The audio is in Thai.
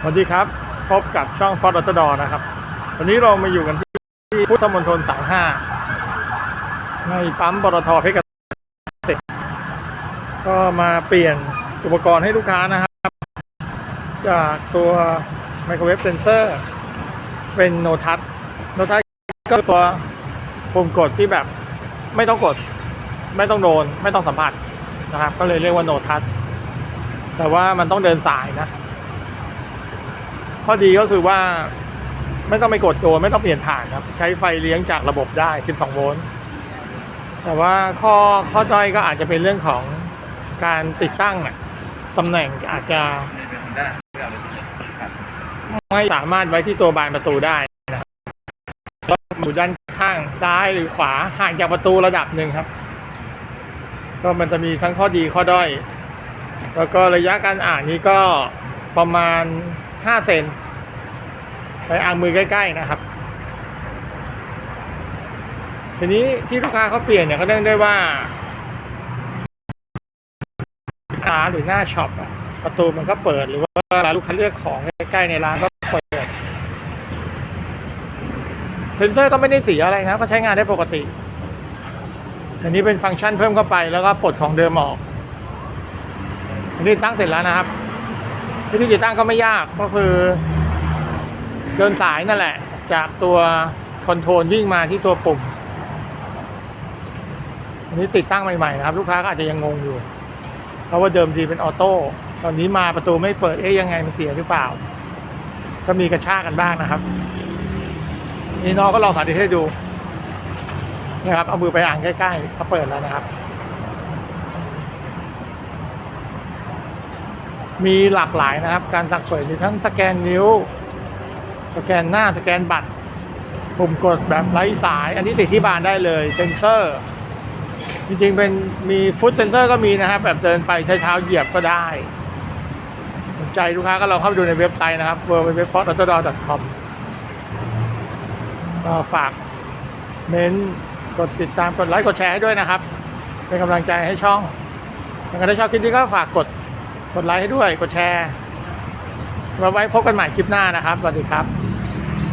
สวัสดีครับ พบกับช่องฟอร์ดอตดอนะครับ วันนี้เรามาอยู่กันที่พุทธมณฑลสายห้าในปั๊มปตทเพชรเกษมก็มาเปลี่ยนอุปกรณ์ให้ลูกค้านะครับ จากตัวไมโครเวฟเซนเซอร์ เป็นโนทัศโนทัศก็ตัวปุ่มกดที่แบบไม่ต้องกด ไม่ต้องโดน ไม่ต้องสัมผัสนะครับ ก็เลยเรียกว่าโนทัศแต่ว่ามันต้องเดินสายนะ ข้อดีก็คือว่าไม่ต้องไปกดตัวไม่ต้องเปลี่ยนฐานครับ ใช้ไฟเลี้ยงจากระบบได้ 12 โวลต์แต่ว่าข้อข้อด้อยก็อาจจะเป็นเรื่องของการติดตั้งอะตำแหน่งอาจจะไม่สามารถไว้ที่ตัวบานประตูได้นะครับอยู่ด้านข้างซ้ายหรือขวาห่างจากประตูระดับหนึ่งครับ ก็มันจะมีทั้งข้อดีข้อด้อย แล้วก็ระยะการอ่านนี้ก็ประมาณ 5เซนไปอ่างมือใกล้ ๆ นะครับทีนี้ที่ลูกค้าเขาเปลี่ยนเนี่ยก็เนื่องด้วยว่าร้านหรือหน้าช็อปประตูมันก็เปิดหรือว่าเวลาลูกค้าเลือกของใกล้ๆในร้านก็เปิดเซนเซอร์ก็ไม่ได้เสียอะไรนะก็ใช้งานได้ปกติอันนี้เป็นฟังก์ชันเพิ่มเข้าไปแล้วก็ปลดของเดิมออกอันนี้ตั้งเสร็จแล้วนะครับ วิธีติดตั้งก็ไม่ยากก็คือ เดินสายนั่นแหละ จากตัวคอนโทรลวิ่งมาที่ตัวปุ่มอันนี้ติดตั้งใหม่ๆนะครับ ลูกค้าก็อาจจะยังงงอยู่ เพราะว่าเดิมทีเป็นออโต้ตอนนี้มาประตูไม่เปิดเอ๊ยยังไงมันเสียหรือเปล่า ก็มีกระชากกันบ้างนะครับ นี่น้องก็ลองสาธิตให้ดูนะครับเอามือไปอ่างใกล้ๆเขาเปิดแล้วนะครับ มีหลากหลายนะครับ การสักเปิดมีทั้งสแกนนิ้ว สแกนหน้าสแกนบัตรปุ่มกดแบบไร้สาย อันนี้ติดที่บานได้เลยเซนเซอร์ จริงๆเป็นมีฟุตเซนเซอร์ก็มีนะครับ แบบเดินไปใช้เท้าเหยียบก็ได้สนใจลูกค้าก็ลองเข้าไปดูในเว็บไซต์นะครับ w w w f o r t a u t o d o r c o m ก็ฝากเมนต์กดติดตามกดไลค์กดแชร์ให้ด้วยนะครับ เป็นกำลังใจให้ช่องถ้าใครชอบคลิปนี้ก็ฝากกด กดไลค์ให้ด้วย กดแชร์ มาไว้พบกันใหม่คลิปหน้านะครับ สวัสดีครับ